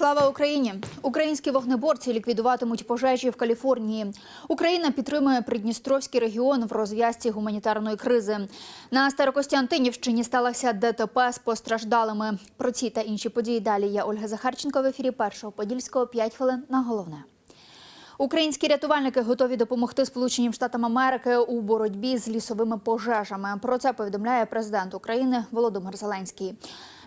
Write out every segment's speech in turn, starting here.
Слава Україні! Українські вогнеборці ліквідуватимуть пожежі в Каліфорнії. Україна підтримує Придністровський регіон в розв'язці гуманітарної кризи. На Старокостянтинівщині сталося ДТП з постраждалими. Про ці та інші події далі. Я Ольга Захарченко в ефірі першого подільського 5 хвилин на головне. Українські рятувальники готові допомогти Сполученим Штатам Америки у боротьбі з лісовими пожежами. Про це повідомляє президент України Володимир Зеленський.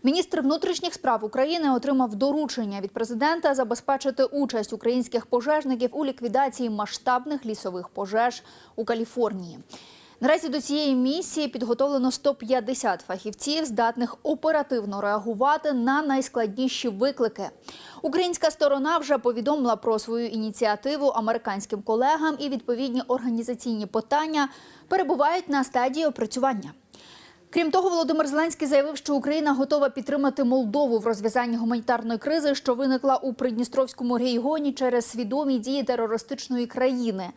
Міністр внутрішніх справ України отримав доручення від президента забезпечити участь українських пожежників у ліквідації масштабних лісових пожеж у Каліфорнії. Наразі до цієї місії підготовлено 150 фахівців, здатних оперативно реагувати на найскладніші виклики. Українська сторона вже повідомила про свою ініціативу американським колегам, і відповідні організаційні питання перебувають на стадії опрацювання. Крім того, Володимир Зеленський заявив, що Україна готова підтримати Молдову в розв'язанні гуманітарної кризи, що виникла у Придністровському регіоні через свідомі дії терористичної країни.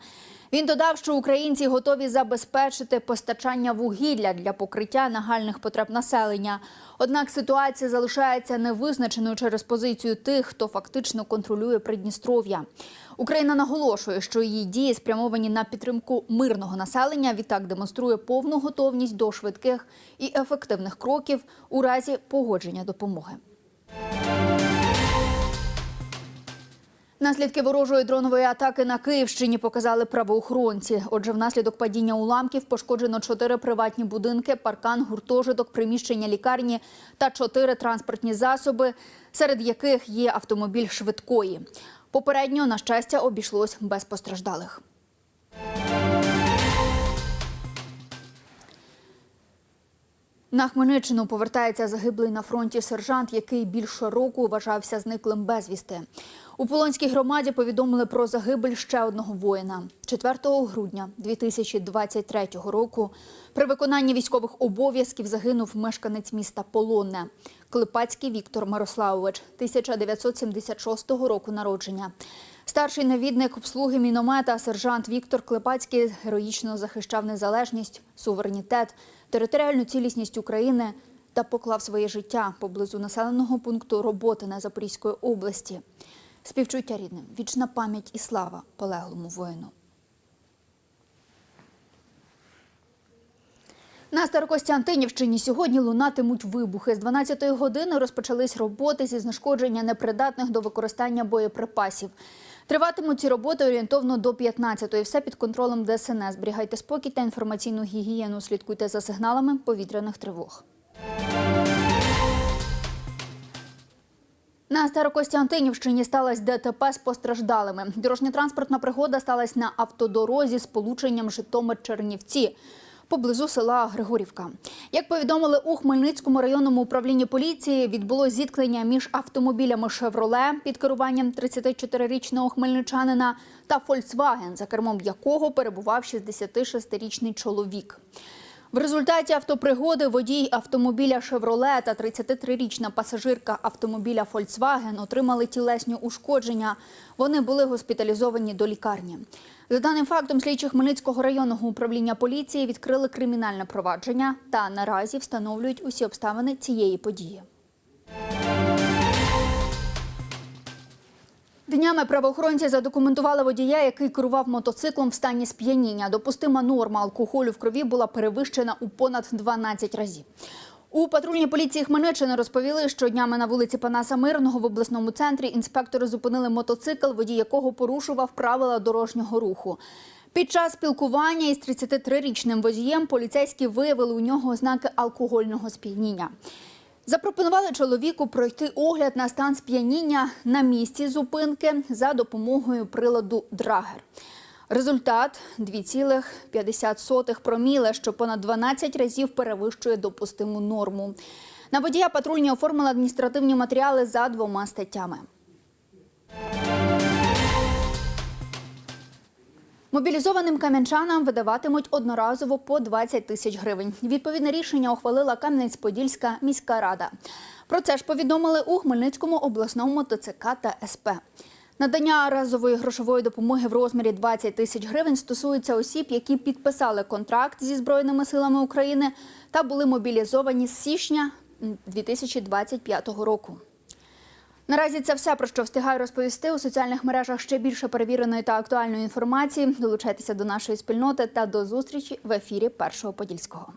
Він додав, що українці готові забезпечити постачання вугілля для покриття нагальних потреб населення. Однак ситуація залишається невизначеною через позицію тих, хто фактично контролює Придністров'я. Україна наголошує, що її дії спрямовані на підтримку мирного населення. Відтак демонструє повну готовність до швидких і ефективних кроків у разі погодження допомоги. Наслідки ворожої дронової атаки на Київщині показали правоохоронці. Отже, внаслідок падіння уламків пошкоджено чотири приватні будинки, паркан, гуртожиток, приміщення лікарні та чотири транспортні засоби, серед яких є автомобіль швидкої. Попередньо, на щастя, обійшлось без постраждалих. На Хмельниччину повертається загиблий на фронті сержант, який більше року вважався зниклим безвісти. У Полонській громаді повідомили про загибель ще одного воїна. 4 грудня 2023 року при виконанні військових обов'язків загинув мешканець міста Полонне. Клепацький Віктор Мирославович, 1976 року народження. Старший навідник обслуги міномета сержант Віктор Клепацький героїчно захищав незалежність, суверенітет, територіальну цілісність України та поклав своє життя поблизу населеного пункту роботи на Запорізької області. Співчуття рідним, вічна пам'ять і слава полеглому воїну. На Старокостянтинівщині сьогодні лунатимуть вибухи. З 12-ї години розпочались роботи зі знешкодження непридатних до використання боєприпасів. Триватимуть ці роботи орієнтовно до 15-ї. Все під контролем ДСНС. Зберігайте спокій та інформаційну гігієну. Слідкуйте за сигналами повітряних тривог. На Старокостянтинівщині сталося ДТП з постраждалими. Дорожньо-транспортна пригода сталася на автодорозі з полученням Житомир-Чернівці поблизу села Григорівка. Як повідомили у Хмельницькому районному управлінні поліції, відбулось зіткнення між автомобілями «Шевроле» під керуванням 34-річного хмельничанина та «Фольксваген», за кермом якого перебував 66-річний чоловік. В результаті автопригоди водій автомобіля «Шевроле» та 33-річна пасажирка автомобіля «Фольксваген» отримали тілесні ушкодження. Вони були госпіталізовані до лікарні. За даним фактом, слідчі Хмельницького районного управління поліції відкрили кримінальне провадження та наразі встановлюють усі обставини цієї події. Днями правоохоронці задокументували водія, який керував мотоциклом в стані сп'яніння. Допустима норма алкоголю в крові була перевищена у понад 12 разів. У патрульній поліції Хмельниччини розповіли, що днями на вулиці Панаса Мирного в обласному центрі інспектори зупинили мотоцикл, водій якого порушував правила дорожнього руху. Під час спілкування із 33-річним водієм поліцейські виявили у нього ознаки алкогольного сп'яніння. Запропонували чоловіку пройти огляд на стан сп'яніння на місці зупинки за допомогою приладу Драгер. Результат 2,50 проміла, що понад 12 разів перевищує допустиму норму. На водія патрульні оформили адміністративні матеріали за двома статтями. Мобілізованим кам'янчанам видаватимуть одноразово по 20 тисяч гривень. Відповідне рішення ухвалила Кам'янець-Подільська міська рада. Про це ж повідомили у Хмельницькому обласному ТЦК та СП. Надання разової грошової допомоги в розмірі 20 тисяч гривень стосується осіб, які підписали контракт зі Збройними силами України та були мобілізовані з січня 2025 року. Наразі це все про що встигаю розповісти у соціальних мережах. Ще більше перевіреної та актуальної інформації. Долучайтеся до нашої спільноти та до зустрічі в ефірі Першого Подільського.